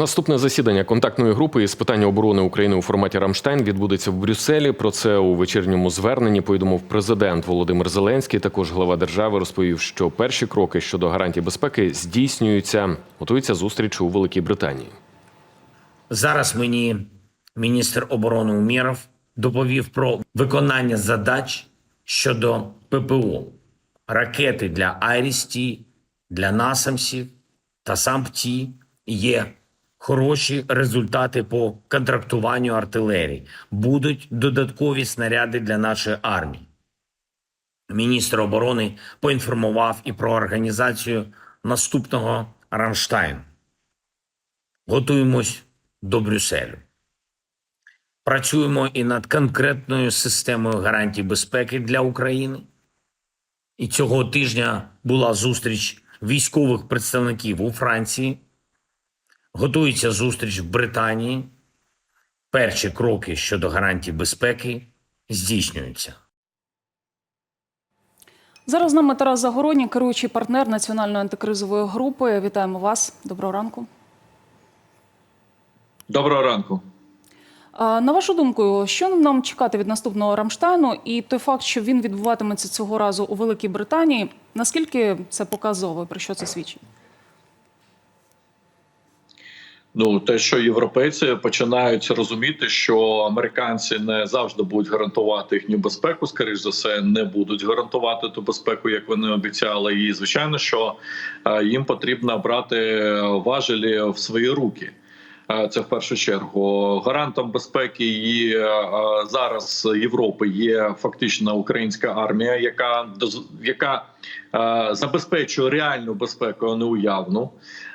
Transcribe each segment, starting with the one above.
Наступне засідання контактної групи із питання оборони України у форматі Рамштайн відбудеться в Брюсселі. Про це у вечірньому зверненні повідомив президент Володимир Зеленський. Також глава держави розповів, що перші кроки щодо гарантій безпеки здійснюються. Готується зустріч у Великій Британії. Зараз мені міністр оборони Умєров доповів про виконання задач щодо ППО, ракети для Айрісті, для насамсів та САМПТІ є хороші результати по контрактуванню артилерії. Будуть додаткові снаряди для нашої армії. Міністр оборони поінформував і про організацію наступного Рамштайну. Готуємось до Брюсселю. Працюємо і над конкретною системою гарантій безпеки для України. І цього тижня була зустріч військових представників у Франції. Готується зустріч в Британії. Перші кроки щодо гарантій безпеки здійснюються. Зараз з нами Тарас Загородній, керуючий партнер національної антикризової групи. Вітаємо вас. Доброго ранку. Доброго ранку. На вашу думку, що нам чекати від наступного Рамштайну, і той факт, що він відбуватиметься цього разу у Великій Британії, наскільки це показово? Про що це свідчить? Ну те, що європейці починають розуміти, що американці не завжди будуть гарантувати їхню безпеку, скоріш за все, не будуть гарантувати ту безпеку, як вони обіцяли. І звичайно, що е, їм потрібно брати важелі в свої руки. Е, Це в першу чергу гарантом безпеки і е, зараз Європи є фактично українська армія, яка яка забезпечує реальну безпеку, а не уявну.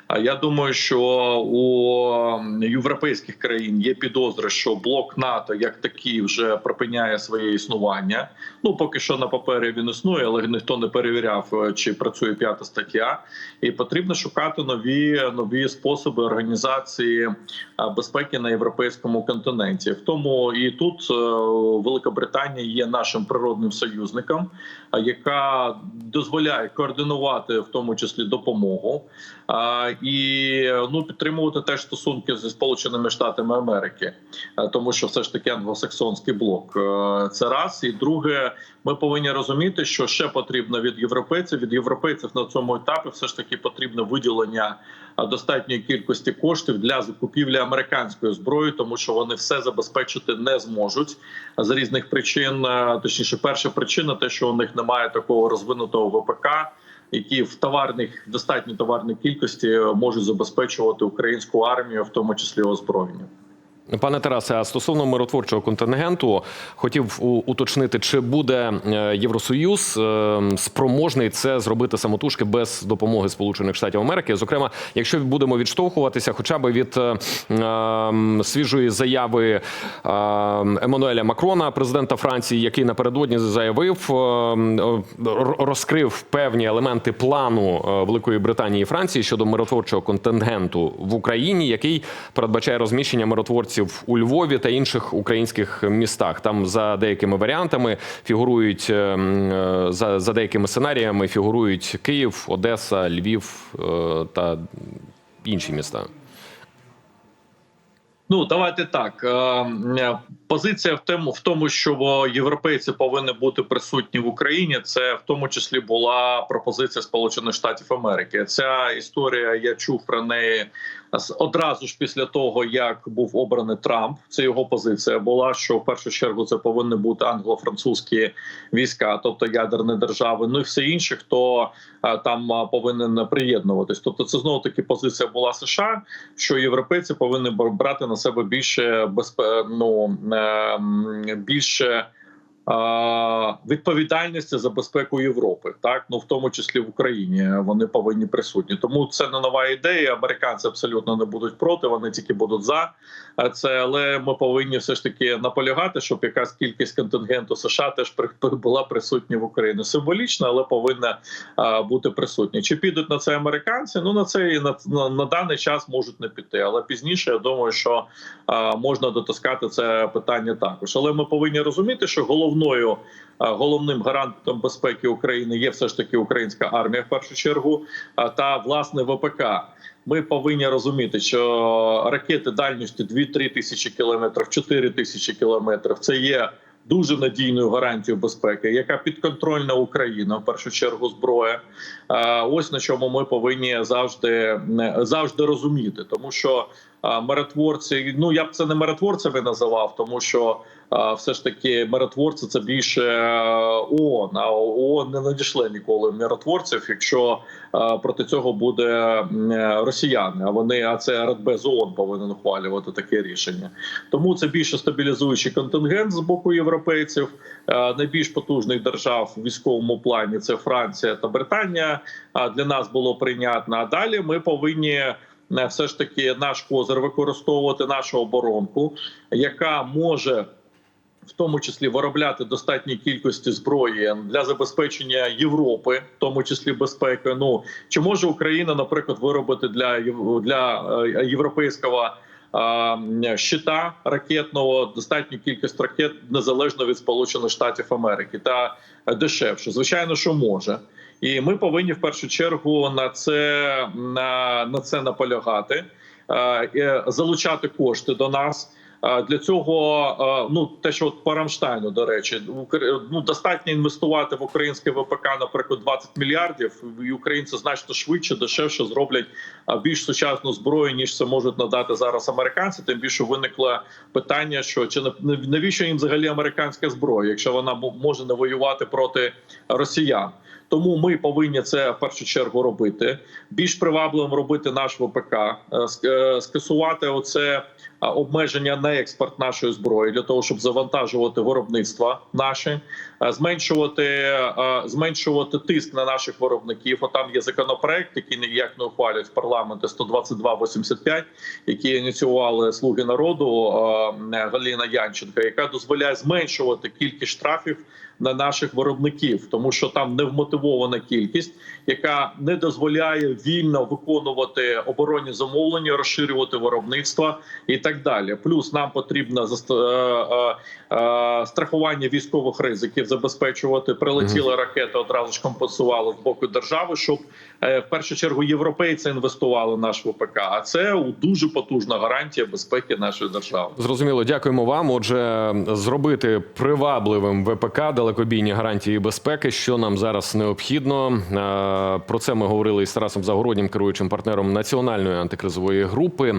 А я думаю, що у європейських країн є підозри, що блок НАТО як такий вже припиняє своє існування. Ну поки що на папері він існує, але ніхто не перевіряв, е, чи працює п'ята стаття. І потрібно шукати нові нові способи організації е, безпеки на європейському континенті. В тому і тут е, Велика Британія є нашим природним союзником, яка дозволяє координувати в тому числі допомогу а, і ну підтримувати теж стосунки зі сполученими штатами Америки, тому що все ж таки англосаксонський блок. Це раз і друге, ми повинні розуміти, що ще потрібно від європейців. Від європейців на цьому етапі все ж таки потрібно виділення достатньої кількості коштів для закупівлі американської зброї, тому що вони все забезпечити не зможуть з різних причин. Точніше, перша причина те, що у них немає такого розвинутого ВПК. Які в товарних достатньо товарної кількості е, можуть забезпечувати українську армію, в тому числі озброєння. Пане Тарасе, а стосовно миротворчого контингенту, хотів уточнити, чи буде е, Євросоюз е, спроможний це зробити самотужки без допомоги Сполучених Штатів Америки. Зокрема, якщо будемо відштовхуватися, хоча б від е, свіжої заяви е, Еммануеля Макрона, президента Франції, який напередодні заявив, розкрив певні елементи плану Великої Британії і Франції щодо миротворчого контингенту в Україні, який передбачає розміщення миротворців у Львові та інших українських містах. Там за деякими варіантами фігурують е, м, е, за, за деякими сценаріями фігурують Київ, Одеса, Львів е, та інші міста. Ну давайте так. Е, Позиція в тому, в тому, що європейці повинні бути присутні в Україні. Це в тому числі була пропозиція Сполучених Штатів Америки. Ця історія я чув про неї одразу ж після того, як був обраний Трамп. Це його позиція була, що в першу чергу це повинні бути англо-французькі війська, тобто ядерні держави. Ну і все інше, хто е, там е, повинен приєднуватись. Тобто, це знову таки позиція була США, що європейці повинні бр- брати на себе більше безпе... ну, е, більше. Відповідальності за безпеку Європи, так ну в тому числі в Україні вони повинні присутні. Тому це не нова ідея. Американці абсолютно не будуть проти, вони тільки будуть за це. Але ми повинні все ж таки наполягати, щоб якась кількість контингенту США теж була присутня в Україні. Символічно, але повинна бути присутня. Чи підуть на це американці? Ну на це і на, на, на даний час можуть не піти. Але пізніше я думаю, що можна дотискати це питання також. Але ми повинні розуміти, що головне головною. Головним гарантом безпеки України є все ж таки українська армія в першу чергу, та власне ВПК. Ми повинні розуміти, що ракети дальністю 2-3 тисячі кілометрів, 4 тисячі кілометрів це є дуже надійною гарантією безпеки, яка підконтрольна Україна в першу чергу зброя. Ось на чому ми повинні завжди завжди розуміти, тому що миротворці, ну я б це не миротворцями називав, тому що все ж таки миротворці це більше е, ООН, а ООН не надійшле ніколи миротворців, якщо проти цього буде е, росіяни. А вони, а це Радбез ООН повинен ухвалювати таке рішення. Тому це більше стабілізуючий контингент з боку європейців. Е, Найбільш потужних держав в військовому плані це Франція та Британія. А для нас було прийнятно. А далі ми повинні все ж таки наш козир використовувати нашу оборонку, яка може. В тому числі виробляти достатній кількості зброї для забезпечення Європи, в тому числі безпеки. Ну чи може Україна, наприклад, виробити для для е, європейського а, щита ракетного достатню кількість ракет незалежно від Сполучених Штатів Америки та дешевше. Звичайно, що може. І ми повинні в першу чергу на це на, на це наполягати, е, залучати кошти до нас. Е, Для цього е, ну те, що от по Рамштайну, до речі, ну достатньо інвестувати в українське ВПК, наприклад, 20 мільярдів, і українці значно швидше, дешевше зроблять більш сучасну зброю, ніж це можуть надати зараз американці. Тим більше виникло питання, що чи навіщо їм взагалі американська зброя, якщо вона може не воювати проти росіян. Тому ми повинні це в першу чергу робити. Більш привабливим робити наш ВПК, е, е, скасувати оце обмеження на експорт нашої зброї для того, щоб завантажувати виробництва наші, е, зменшувати, зменшувати тиск на наших виробників. От там є законопроект, який ніяк не ухвалюють в парламенті 122-85, який ініціювали слуги народу Галина Янченка, яка дозволяє зменшувати кількість штрафів на наших виробників, тому що там невмотивована кількість, яка не дозволяє вільно виконувати оборонні замовлення, розширювати виробництво і так далі. Плюс нам потрібно е, е, е, страхування військових ризиків, забезпечувати прилетіла ракета, одразу ж компенсувала з боку держави, щоб в першу чергу європейці інвестували в наш ВПК. А це дуже потужна гарантія безпеки нашої держави. Зрозуміло, дякуємо вам. Отже, зробити привабливим ВПК далекобійні гарантії безпеки, що нам зараз необхідно. Е, Про це ми говорили із Тарасом Загороднім, керуючим партнером національної антикризової групи.